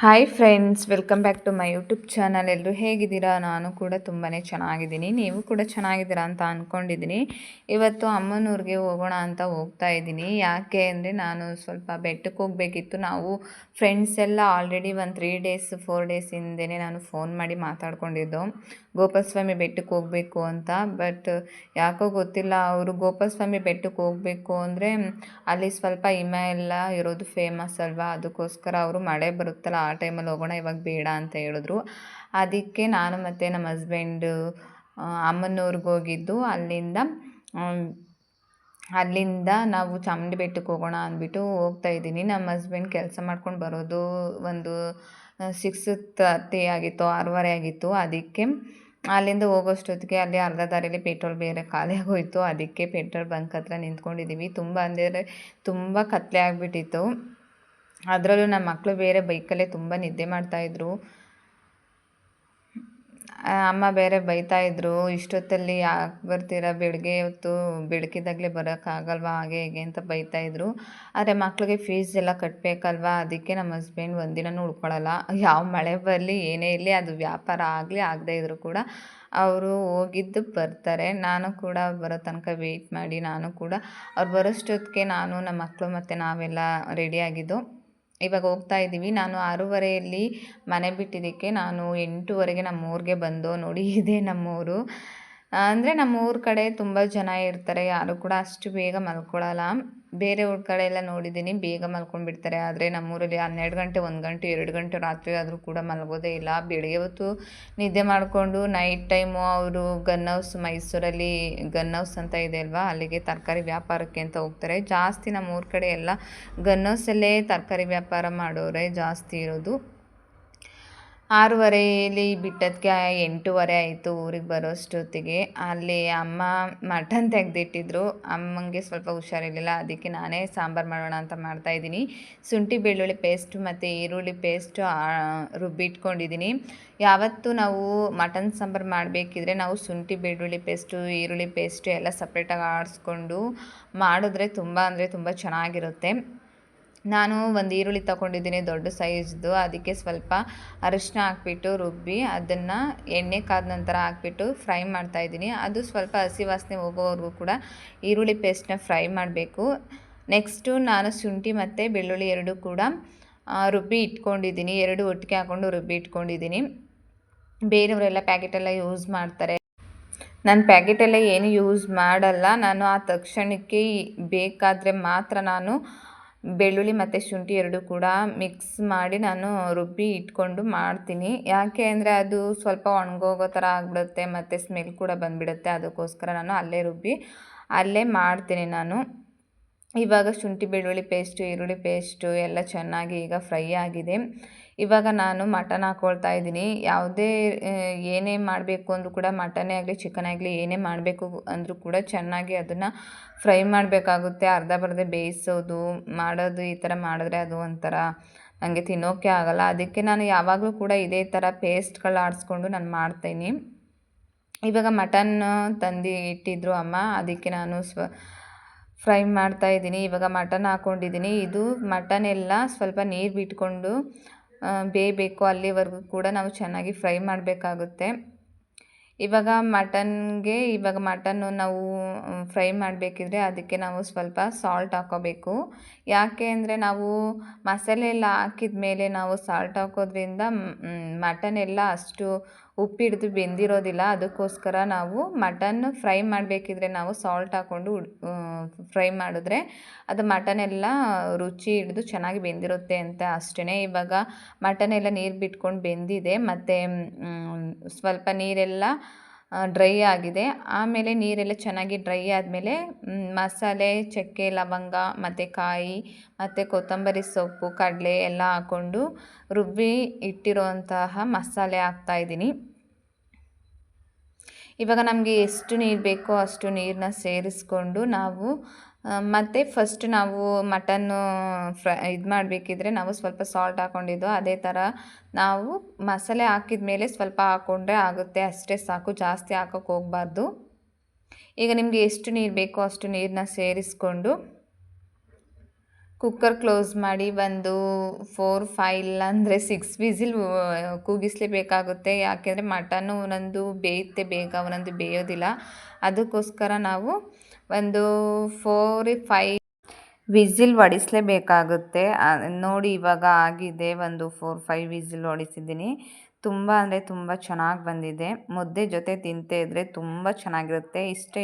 Hi friends welcome back to my YouTube channel ಎಲ್ಲರೂ ಹೇಗಿದ್ದೀರಾ? ನಾನು ಕೂಡ ತುಂಬಾ ಚೆನ್ನಾಗಿದ್ದೀನಿ. ನೀವು ಕೂಡ ಚೆನ್ನಾಗಿದ್ದೀರಾ ಅಂತ ಅಂದ್ಕೊಂಡಿದ್ದೀನಿ ಇವತ್ತು ಅಮ್ಮನೂರಿಗೆ ಹೋಗೋಣ ಅಂತ ಹೋಗ್ತಾ ಇದ್ದೀನಿ. ಯಾಕೆ ಅಂದರೆ ನಾನು ಸ್ವಲ್ಪ ಬೆಟ್ಟಕ್ಕೆ ಹೋಗಬೇಕಿತ್ತು. ನಾವು ಫ್ರೆಂಡ್ಸ್ ಎಲ್ಲ ಆಲ್ರೆಡಿ ಒಂದು ತ್ರೀ ಡೇಸ್ ಫೋರ್ ಡೇಸ್ ಹಿಂದೆನೇ ನಾನು ಫೋನ್ ಮಾಡಿ ಮಾತಾಡ್ಕೊಂಡಿದ್ದು. ಗೋಪಾಲಸ್ವಾಮಿ ಬೆಟ್ಟಕ್ಕೆ ಹೋಗಬೇಕು ಅಂತ. ಬಟ್ ಯಾಕೋ ಗೊತ್ತಿಲ್ಲ, ಅವರು ಗೋಪಾಲಸ್ವಾಮಿ ಬೆಟ್ಟಕ್ಕೆ ಹೋಗಬೇಕು ಅಂದರೆ ಅಲ್ಲಿ ಸ್ವಲ್ಪ ಹಿಮ ಎಲ್ಲ ಇರೋದು ಫೇಮಸ್ ಅಲ್ವಾ? ಅದಕ್ಕೋಸ್ಕರ ಅವರು ಮಳೆ ಬರುತ್ತಲ್ಲ ಆ ಟೈಮಲ್ಲಿ ಹೋಗೋಣ, ಇವಾಗ ಬೇಡ ಅಂತ ಹೇಳಿದ್ರು. ಅದಕ್ಕೆ ನಾನು ಮತ್ತು ನಮ್ಮ ಹಸ್ಬೆಂಡು ಅಮ್ಮನವ್ರಿಗೆ ಹೋಗಿದ್ದು. ಅಲ್ಲಿಂದ ಅಲ್ಲಿಂದ ನಾವು ಚಾಮುಂಡಿ ಬೆಟ್ಟಕ್ಕೆ ಹೋಗೋಣ ಅಂದ್ಬಿಟ್ಟು ಹೋಗ್ತಾ ಇದ್ದೀನಿ. ನಮ್ಮ ಹಸ್ಬೆಂಡ್ ಕೆಲಸ ಮಾಡ್ಕೊಂಡು ಬರೋದು ಒಂದು ಸಿಕ್ಸ್ ತರ್ಟಿ ಆಗಿತ್ತು, ಆರೂವರೆ ಆಗಿತ್ತು. ಅದಕ್ಕೆ ಅಲ್ಲಿಂದ ಹೋಗೋಷ್ಟೊತ್ತಿಗೆ ಅಲ್ಲಿ ಅರ್ಧ ದಾರಿಯಲ್ಲಿ ಪೆಟ್ರೋಲ್ ಬೇರೆ ಖಾಲಿ ಆಗೋಯಿತು. ಅದಕ್ಕೆ ಪೆಟ್ರೋಲ್ ಬಂಕ್ ಹತ್ರ ನಿಂತ್ಕೊಂಡಿದ್ದೀವಿ ತುಂಬ ಅಂದರೆ ತುಂಬ ಕತ್ತಲೆ ಆಗಿಬಿಟ್ಟಿತ್ತು. ಅದರಲ್ಲೂ ನಮ್ಮ ಮಕ್ಕಳು ಬೇರೆ ಬೈಕಲ್ಲೇ ತುಂಬ ನಿದ್ದೆ ಮಾಡ್ತಾಯಿದ್ರು ಅಮ್ಮ ಬೇರೆ ಬೈತಾಯಿದ್ರು ಇಷ್ಟೊತ್ತಲ್ಲಿ ಯಾಕೆ ಬರ್ತೀರಾ? ಬೆಳಗ್ಗೆ ಹೊತ್ತು ಬೆಳಕಿದಾಗಲೇ ಬರೋಕ್ಕಾಗಲ್ವಾ ಹಾಗೆ ಹೀಗೆ ಅಂತ ಬೈತಾಯಿದ್ರು ಆದರೆ ಮಕ್ಕಳಿಗೆ ಫೀಸ್ ಎಲ್ಲ ಕಟ್ಟಬೇಕಲ್ವಾ ಅದಕ್ಕೆ ನಮ್ಮ ಹಸ್ಬೆಂಡ್ ಒಂದಿನೂ ಉಳ್ಕೊಳ್ಳಲ್ಲ ಯಾವ ಮಳೆ ಬರಲಿ, ಏನೇ ಇರಲಿ, ಅದು ವ್ಯಾಪಾರ ಆಗಲಿ ಆಗದೇ ಇದ್ದರೂ ಕೂಡ ಅವರು ಹೋಗಿದ್ದು ಬರ್ತಾರೆ. ನಾನು ಕೂಡ ಬರೋ ತನಕ ವೆಯ್ಟ್ ಮಾಡಿ ನಾನು ಕೂಡ. ಅವ್ರು ಬರೋಷ್ಟೊತ್ತಿಗೆ ನಾನು ನಮ್ಮ ಮಕ್ಕಳು ಮತ್ತು ನಾವೆಲ್ಲ ರೆಡಿಯಾಗಿದ್ದು ಇವಾಗ ಹೋಗ್ತಾ ಇದ್ದೀವಿ. ನಾನು ಆರೂವರೆಯಲ್ಲಿ ಮನೆ ಬಿಟ್ಟಿದ್ದಕ್ಕೆ ನಾನು ಎಂಟೂವರೆಗೆ ನಮ್ಮ ಊರಿಗೆ ಬಂದು ನೋಡಿ, ಇದೇ ನಮ್ಮೂರು. ಅಂದರೆ ನಮ್ಮ ಊರ ಕಡೆ ತುಂಬ ಜನ ಇರ್ತಾರೆ. ಯಾರು ಕೂಡ ಅಷ್ಟು ಬೇಗ ಮಲ್ಕೊಳ್ಳಲ್ಲ. ಬೇರೆ ಊರ ಕಡೆ ಎಲ್ಲ ನೋಡಿದ್ದೀನಿ. ಬೇಗ ಮಲ್ಕೊಂಡ್ಬಿಡ್ತಾರೆ. ಆದರೆ ನಮ್ಮೂರಲ್ಲಿ ಹನ್ನೆರಡು ಗಂಟೆ, ಒಂದು ಗಂಟೆ, ಎರಡು ಗಂಟೆ ರಾತ್ರಿ ಆದರೂ ಕೂಡ ಮಲಗೋದೇ ಇಲ್ಲ. ಬೆಳಗ್ಗೆ ಹೊತ್ತು ನಿದ್ದೆ ಮಾಡಿಕೊಂಡು ನೈಟ್ ಟೈಮು ಅವರು ಗನ್ ಹೌಸ್ ಮೈಸೂರಲ್ಲಿ ಗನ್ ಹೌಸ್ ಅಂತ ಇದೆ ಅಲ್ವಾ? ಅಲ್ಲಿಗೆ ತರಕಾರಿ ವ್ಯಾಪಾರಕ್ಕೆ ಅಂತ ಹೋಗ್ತಾರೆ. ಜಾಸ್ತಿ ನಮ್ಮ ಊರ ಕಡೆ ಎಲ್ಲ ಗನ್ ಹೌಸಲ್ಲೇ ತರಕಾರಿ ವ್ಯಾಪಾರ ಮಾಡೋರೆ ಜಾಸ್ತಿ ಇರೋದು. ಆರೂವರೆಯಲ್ಲಿ ಬಿಟ್ಟದಕ್ಕೆ ಎಂಟೂವರೆ ಆಯಿತು ಊರಿಗೆ ಬರೋಷ್ಟೊತ್ತಿಗೆ. ಅಲ್ಲಿ ಅಮ್ಮ ಮಟನ್ ತೆಗೆದಿಟ್ಟಿದ್ರು. ಅಮ್ಮಂಗೆ ಸ್ವಲ್ಪ ಹುಷಾರಿರಲಿಲ್ಲ. ಅದಕ್ಕೆ ನಾನೇ ಸಾಂಬಾರು ಮಾಡೋಣ ಅಂತ ಮಾಡ್ತಾಯಿದ್ದೀನಿ ಶುಂಠಿ, ಬೆಳ್ಳುಳ್ಳಿ ಪೇಸ್ಟ್ ಮತ್ತು ಈರುಳ್ಳಿ ಪೇಸ್ಟು ರುಬ್ಬಿಟ್ಕೊಂಡಿದ್ದೀನಿ. ಯಾವತ್ತು ನಾವು ಮಟನ್ ಸಾಂಬಾರು ಮಾಡಬೇಕಿದ್ರೆ ನಾವು ಶುಂಠಿ, ಬೆಳ್ಳುಳ್ಳಿ ಪೇಸ್ಟು ಈರುಳ್ಳಿ ಪೇಸ್ಟು ಎಲ್ಲ ಸಪ್ರೇಟಾಗಿ ಆಡಿಸ್ಕೊಂಡು ಮಾಡಿದ್ರೆ ತುಂಬ ಅಂದರೆ ತುಂಬ ಚೆನ್ನಾಗಿರುತ್ತೆ. ನಾನು ಒಂದು ಈರುಳ್ಳಿ ತಗೊಂಡಿದ್ದೀನಿ, ದೊಡ್ಡ ಸೈಜ್ದು. ಅದಕ್ಕೆ ಸ್ವಲ್ಪ ಅರಿಶಿನ ಹಾಕ್ಬಿಟ್ಟು ರುಬ್ಬಿ, ಅದನ್ನು ಎಣ್ಣೆ ಕಾದ ನಂತರ ಹಾಕ್ಬಿಟ್ಟು ಫ್ರೈ ಮಾಡ್ತಾಯಿದ್ದೀನಿ ಅದು ಸ್ವಲ್ಪ ಹಸಿ ವಾಸನೆ ಹೋಗೋವರೆಗೂ ಕೂಡ ಈರುಳ್ಳಿ ಪೇಸ್ಟನ್ನ ಫ್ರೈ ಮಾಡಬೇಕು. ನೆಕ್ಸ್ಟು ನಾನು ಶುಂಠಿ ಮತ್ತು ಬೆಳ್ಳುಳ್ಳಿ ಎರಡು ಕೂಡ ರುಬ್ಬಿ ಇಟ್ಕೊಂಡಿದ್ದೀನಿ. ಎರಡು ಒಟ್ಟಿಗೆ ಹಾಕ್ಕೊಂಡು ರುಬ್ಬಿ ಇಟ್ಕೊಂಡಿದ್ದೀನಿ. ಬೇರೆಯವರೆಲ್ಲ ಪ್ಯಾಕೆಟೆಲ್ಲ ಯೂಸ್ ಮಾಡ್ತಾರೆ. ನಾನು ಪ್ಯಾಕೆಟೆಲ್ಲ ಏನು ಯೂಸ್ ಮಾಡಲ್ಲ. ನಾನು ಆ ತಕ್ಷಣಕ್ಕೆ ಬೇಕಾದರೆ ಮಾತ್ರ ನಾನು ಬೆಳ್ಳುಳ್ಳಿ ಮತ್ತು ಶುಂಠಿ ಎರಡು ಕೂಡ ಮಿಕ್ಸ್ ಮಾಡಿ ನಾನು ರುಬ್ಬಿ ಇಟ್ಕೊಂಡು ಮಾಡ್ತೀನಿ. ಯಾಕೆ ಅಂದರೆ ಅದು ಸ್ವಲ್ಪ ಒಣಗೋಗೋ ಥರ ಆಗಿಬಿಡುತ್ತೆ ಮತ್ತು ಸ್ಮೆಲ್ ಕೂಡ ಬಂದುಬಿಡುತ್ತೆ. ಅದಕ್ಕೋಸ್ಕರ ನಾನು ಅಲ್ಲೇ ರುಬ್ಬಿ, ಅಲ್ಲೇ ಮಾಡ್ತೀನಿ ನಾನು. ಇವಾಗ ಶುಂಠಿ, ಬೆಳ್ಳುಳ್ಳಿ ಪೇಸ್ಟು ಈರುಳ್ಳಿ ಪೇಸ್ಟು ಎಲ್ಲ ಚೆನ್ನಾಗಿ ಈಗ ಫ್ರೈ ಆಗಿದೆ. ಇವಾಗ ನಾನು ಮಟನ್ ಹಾಕ್ಕೊಳ್ತಾ ಇದ್ದೀನಿ. ಯಾವುದೇ ಏನೇ ಮಾಡಬೇಕು ಅಂದರೂ ಕೂಡ ಮಟನೇ ಆಗಲಿ ಚಿಕನ್ ಆಗಲಿ, ಏನೇ ಮಾಡಬೇಕು ಅಂದರೂ ಕೂಡ ಚೆನ್ನಾಗಿ ಅದನ್ನು ಫ್ರೈ ಮಾಡಬೇಕಾಗುತ್ತೆ. ಅರ್ಧ ಬರ್ದೆ ಬೇಯಿಸೋದು, ಮಾಡೋದು, ಈ ಥರ ಮಾಡಿದ್ರೆ ಅದು ಒಂಥರ ನನಗೆ ತಿನ್ನೋಕ್ಕೆ ಆಗಲ್ಲ. ಅದಕ್ಕೆ ನಾನು ಯಾವಾಗಲೂ ಕೂಡ ಇದೇ ಥರ ಪೇಸ್ಟ್ಗಳು ಆಡಿಸ್ಕೊಂಡು ನಾನು ಮಾಡ್ತೀನಿ. ಇವಾಗ ಮಟನ್ ತಂದು ಇಟ್ಟಿದ್ರು ಅಮ್ಮ, ಅದಕ್ಕೆ ನಾನು ಸ್ವ, ಫ್ರೈ ಮಾಡ್ತಾ ಇದ್ದೀನಿ. ಇವಾಗ ಮಟನ್ ಹಾಕ್ಕೊಂಡಿದ್ದೀನಿ ಇದು ಮಟನ್ ಎಲ್ಲ ಸ್ವಲ್ಪ ನೀರು ಬಿಟ್ಕೊಂಡು ಬೇಯಬೇಕು ಅಲ್ಲಿವರೆಗೂ ಕೂಡ ನಾವು ಚೆನ್ನಾಗಿ ಫ್ರೈ ಮಾಡಬೇಕಾಗುತ್ತೆ. ಇವಾಗ ಮಟನ್ಗೆ, ಇವಾಗ ಮಟನ್ನು ನಾವು ಫ್ರೈ ಮಾಡಬೇಕಿದ್ರೆ ಅದಕ್ಕೆ ನಾವು ಸ್ವಲ್ಪ ಸಾಲ್ಟ್ ಹಾಕೋಬೇಕು. ಯಾಕೆ ಅಂದರೆ ನಾವು ಮಸಾಲೆ ಎಲ್ಲ ಹಾಕಿದ ಮೇಲೆ ನಾವು ಸಾಲ್ಟ್ ಹಾಕೋದ್ರಿಂದ ಮಟನ್ ಎಲ್ಲ ಅಷ್ಟು ಉಪ್ಪಿಡ್ದು ಬೆಂದಿರೋದಿಲ್ಲ, ಅದಕ್ಕೋಸ್ಕರ ನಾವು ಮಟನ್ ಫ್ರೈ ಮಾಡಬೇಕಿದ್ರೆ ನಾವು ಸಾಲ್ಟ್ ಹಾಕ್ಕೊಂಡು ಫ್ರೈ ಮಾಡಿದ್ರೆ ಅದು ಮಟನ್ ಎಲ್ಲ ರುಚಿ ಹಿಡಿದು ಚೆನ್ನಾಗಿ ಬೆಂದಿರುತ್ತೆ ಅಂತ ಅಷ್ಟೇ ಇವಾಗ ಮಟನ್ ಎಲ್ಲ ನೀರು ಬಿಟ್ಕೊಂಡು ಬೆಂದಿದೆ, ಮತ್ತು ಸ್ವಲ್ಪ ನೀರೆಲ್ಲ ಡ್ರೈ ಆಗಿದೆ. ಆಮೇಲೆ ನೀರೆಲ್ಲ ಚೆನ್ನಾಗಿ ಡ್ರೈ ಆದಮೇಲೆ ಮಸಾಲೆ, ಚಕ್ಕೆ, ಲವಂಗ, ಮತ್ತು ಕಾಯಿ, ಮತ್ತು ಕೊತ್ತಂಬರಿ ಸೊಪ್ಪು, ಕಡಲೆ ಎಲ್ಲ ಹಾಕ್ಕೊಂಡು ರುಬ್ಬಿ ಇಟ್ಟಿರುವಂತಹ ಮಸಾಲೆ ಹಾಕ್ತಾಯಿದ್ದೀನಿ ಇವಾಗ ನಮಗೆ ಎಷ್ಟು ನೀರು ಬೇಕೋ ಅಷ್ಟು ನೀರನ್ನ ಸೇರಿಸ್ಕೊಂಡು ನಾವು ಮತ್ತು ಫಸ್ಟ್ ನಾವು ಮಟನ್ನು ಫ್ರೈ ಇದು ಮಾಡಬೇಕಿದ್ರೆ ನಾವು ಸ್ವಲ್ಪ ಸಾಲ್ಟ್ ಹಾಕ್ಕೊಂಡಿದ್ದು ಅದೇ ಥರ ನಾವು ಮಸಾಲೆ ಹಾಕಿದ ಮೇಲೆ ಸ್ವಲ್ಪ ಹಾಕ್ಕೊಂಡ್ರೆ ಆಗುತ್ತೆ, ಅಷ್ಟೇ ಸಾಕು, ಜಾಸ್ತಿ ಹಾಕೋಕ್ಕೆ ಹೋಗಬಾರ್ದು. ಈಗ ನಿಮಗೆ ಎಷ್ಟು ನೀರು ಬೇಕೋ ಅಷ್ಟು ನೀರನ್ನ ಸೇರಿಸ್ಕೊಂಡು ಕುಕ್ಕರ್ ಕ್ಲೋಸ್ ಮಾಡಿ ಒಂದು ಫೋರ್ ಫೈ ಇಲ್ಲಾಂದರೆ ಸಿಕ್ಸ್ ವಿಸಿಲ್ ಕೂಗಿಸ್ಲೇಬೇಕಾಗುತ್ತೆ ಯಾಕೆಂದರೆ ಮಟನ್ನು ಒಂದೊಂದು ಬೇಯುತ್ತೆ, ಬೇಗ, ಒಂದೊಂದು ಬೇಯೋದಿಲ್ಲ. ಅದಕ್ಕೋಸ್ಕರ ನಾವು ಒಂದು ಫೋರ್ ಫೈ ವಿಸಿಲ್ ಹೊಡಿಸ್ಲೇಬೇಕಾಗುತ್ತೆ. ನೋಡಿ ಇವಾಗ ಆಗಿದೆ ಒಂದು ಫೋರ್ ಫೈವ್ ವಿಸಿಲ್ ಹೊಡಿಸಿದ್ದೀನಿ. ತುಂಬ ಅಂದರೆ ತುಂಬ ಚೆನ್ನಾಗಿ ಬಂದಿದೆ. ಮುದ್ದೆ ಜೊತೆ ತಿಂತಾ ಇದ್ದರೆ ತುಂಬ ಚೆನ್ನಾಗಿರುತ್ತೆ. ಇಷ್ಟೇ